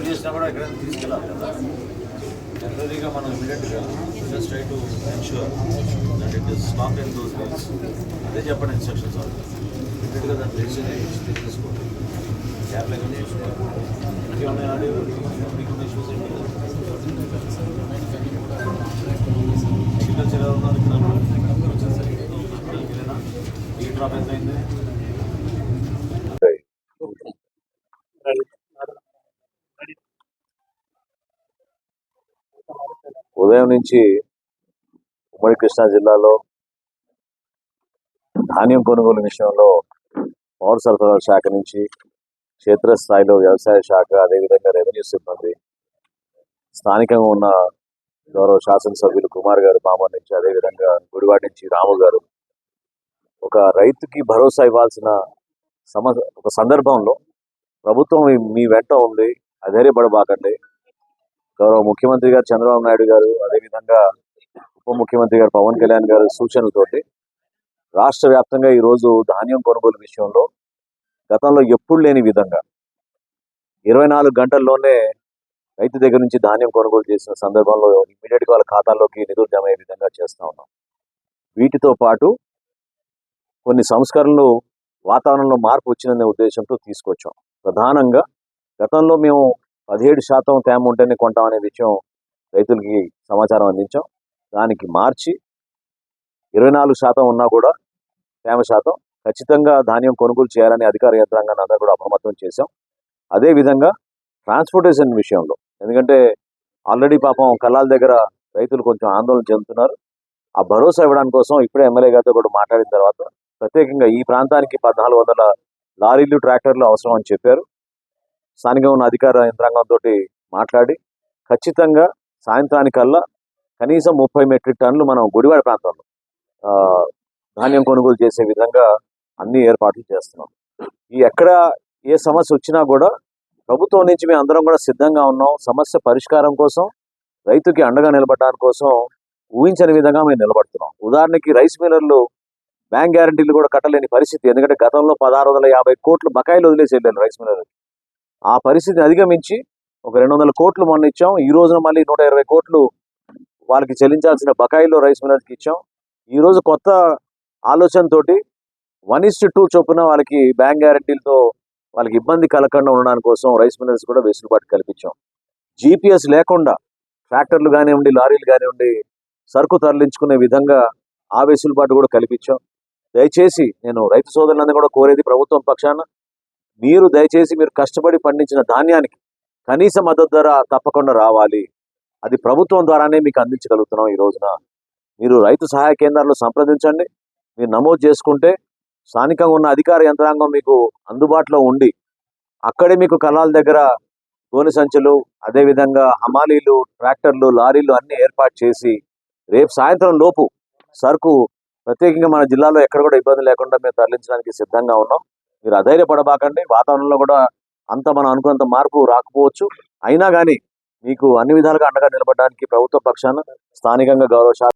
Receive చేసినా కూడా ఎక్కడైనా తీసుకెళ్ళాలి కదా టెంపరీగా మనం ఇమీడియట్గా just try to ensure that it is stock in those days అదే చెప్పండి ఇన్స్ట్రక్షన్స్ ఇమీడియట్గా దాన్ని ప్లేస్ తీసుకోండి క్యాబ్ లేకుండా చూసుకోవాలి ఇంకేమైనా ఆడియో మీకు ఇష్యూస్ ఏంటి ఉదయం నుంచి ఉమ్మడి కృష్ణా జిల్లాలో ధాన్యం కొనుగోలు విషయంలో పౌర సరఫరాల శాఖ నుంచి క్షేత్రస్థాయిలో వ్యవసాయ శాఖ అదేవిధంగా రెవెన్యూ సిబ్బంది స్థానికంగా ఉన్న గౌరవ శాసనసభ్యులు కుమార్ గారు మామ నుంచి అదేవిధంగా గుడివాడ నుంచి రాము గారు ఒక రైతుకి భరోసా ఇవ్వాల్సిన సమ ఒక సందర్భంలో ప్రభుత్వం మీ- మీ వెంట ఉంది అధైర్యపడబాకండి. గౌరవ ముఖ్యమంత్రి గారు చంద్రబాబు నాయుడు గారు అదేవిధంగా ఉప ముఖ్యమంత్రి గారు పవన్ కళ్యాణ్ గారు సూచనలతోటి రాష్ట్ర వ్యాప్తంగా ఈరోజు ధాన్యం కొనుగోలు విషయంలో గతంలో ఎప్పుడు లేని విధంగా ఇరవై నాలుగు గంటల్లోనే రైతు దగ్గర నుంచి ధాన్యం కొనుగోలు చేసిన సందర్భంలో ఇమీడియట్గా వాళ్ళ ఖాతాల్లోకి నిధులు జమ అయ్యే విధంగా చేస్తూ ఉన్నాం. వీటితో పాటు కొన్ని సంస్కరణలు వాతావరణంలో మార్పు వచ్చిననే ఉద్దేశంతో తీసుకొచ్చాం. ప్రధానంగా గతంలో మేము పదిహేడు శాతం తేమ ఉంటేనే కొంటామనే విషయం రైతులకి సమాచారం అందించాం. దానికి మార్చి ఇరవై నాలుగు శాతం ఉన్నా కూడా తేమ శాతం ఖచ్చితంగా ధాన్యం కొనుగోలు చేయాలని అధికార యంత్రాంగాన్ని అందరూ కూడా అప్రమత్తం చేశాం. అదేవిధంగా ట్రాన్స్పోర్టేషన్ విషయంలో ఎందుకంటే ఆల్రెడీ పాపం కల్లాల దగ్గర రైతులు కొంచెం ఆందోళన చెందుతున్నారు. ఆ భరోసా ఇవ్వడానికి కోసం ఇప్పుడే ఎమ్మెల్యే గారితో కూడా మాట్లాడిన తర్వాత ప్రత్యేకంగా ఈ ప్రాంతానికి పద్నాలుగు వందల లారీలు ట్రాక్టర్లు అవసరం అని చెప్పారు. స్థానికంగా ఉన్న అధికార యంత్రాంగంతో మాట్లాడి ఖచ్చితంగా సాయంత్రానికల్లా కనీసం ముప్పై మెట్రిక్ టన్నులు మనం గుడివాడ ప్రాంతంలో ఆ, ధాన్యం కొనుగోలు చేసే విధంగా అన్ని ఏర్పాట్లు చేస్తున్నాం. ఈ ఎక్కడ ఏ సమస్య వచ్చినా కూడా ప్రభుత్వం నుంచి మేము అందరం కూడా సిద్ధంగా ఉన్నాం. సమస్య పరిష్కారం కోసం రైతుకి అండగా నిలబడడానికి కోసం ఊహించని విధంగా మేము నిలబడుతున్నాం. ఉదాహరణకి రైస్ మిల్లర్లు బ్యాంక్ గ్యారంటీలు కూడా కట్టలేని పరిస్థితి. ఎందుకంటే గతంలో పదహారు వందల యాభై కోట్లు బకాయిలు వదిలేసి వెళ్ళారు రైస్ మిల్లర్లు. ఆ పరిస్థితిని అధిగమించి ఒక రెండు వందల కోట్లు మొన్న ఇచ్చాం. ఈ రోజున మళ్ళీ నూట ఇరవై కోట్లు వాళ్ళకి చెల్లించాల్సిన బకాయిలో రైస్ మిల్లర్స్కి ఇచ్చాం. ఈ రోజు కొత్త ఆలోచనతోటి వన్ ఇస్ టూ చొప్పున వాళ్ళకి బ్యాంక్ గ్యారంటీలతో వాళ్ళకి ఇబ్బంది కలగకుండా ఉండడానికి కోసం రైస్ మిల్లర్స్ కూడా వెసులుబాటు కల్పించాం. జీపీఎస్ లేకుండా ట్రాక్టర్లు కానివ్వండి లారీలు కానివ్వండి సరుకు తరలించుకునే విధంగా ఆ వెసులుబాటు కూడా కల్పించాం. దయచేసి నేను రైతు సోదరులందరూ కూడా కోరేది ప్రభుత్వం పక్షాన మీరు దయచేసి మీరు కష్టపడి పండించిన ధాన్యానికి కనీస మద్దతు ధర తప్పకుండా రావాలి. అది ప్రభుత్వం ద్వారానే మీకు అందించగలుగుతున్నాం ఈ రోజున. మీరు రైతు సహాయ కేంద్రాల్లో సంప్రదించండి. మీరు నమోదు చేసుకుంటే స్థానికంగా ఉన్న అధికార యంత్రాంగం మీకు అందుబాటులో ఉండి అక్కడే మీకు కళాల దగ్గర గోనె సంచులు అదేవిధంగా హమాలీలు ట్రాక్టర్లు లారీలు అన్ని ఏర్పాటు చేసి రేపు సాయంత్రం లోపు సరుకు ప్రత్యేకంగా మన జిల్లాలో ఎక్కడ కూడా ఇబ్బంది లేకుండా మేము తరలించడానికి సిద్ధంగా ఉన్నాం. మీరు అధైర్యపడబాకండి. వాతావరణంలో కూడా అంత మనం అనుకున్నంత మార్పు రాకపోవచ్చు. అయినా కానీ మీకు అన్ని విధాలుగా అండగా నిలబడడానికి ప్రభుత్వ పక్షాన స్థానికంగా గౌరవ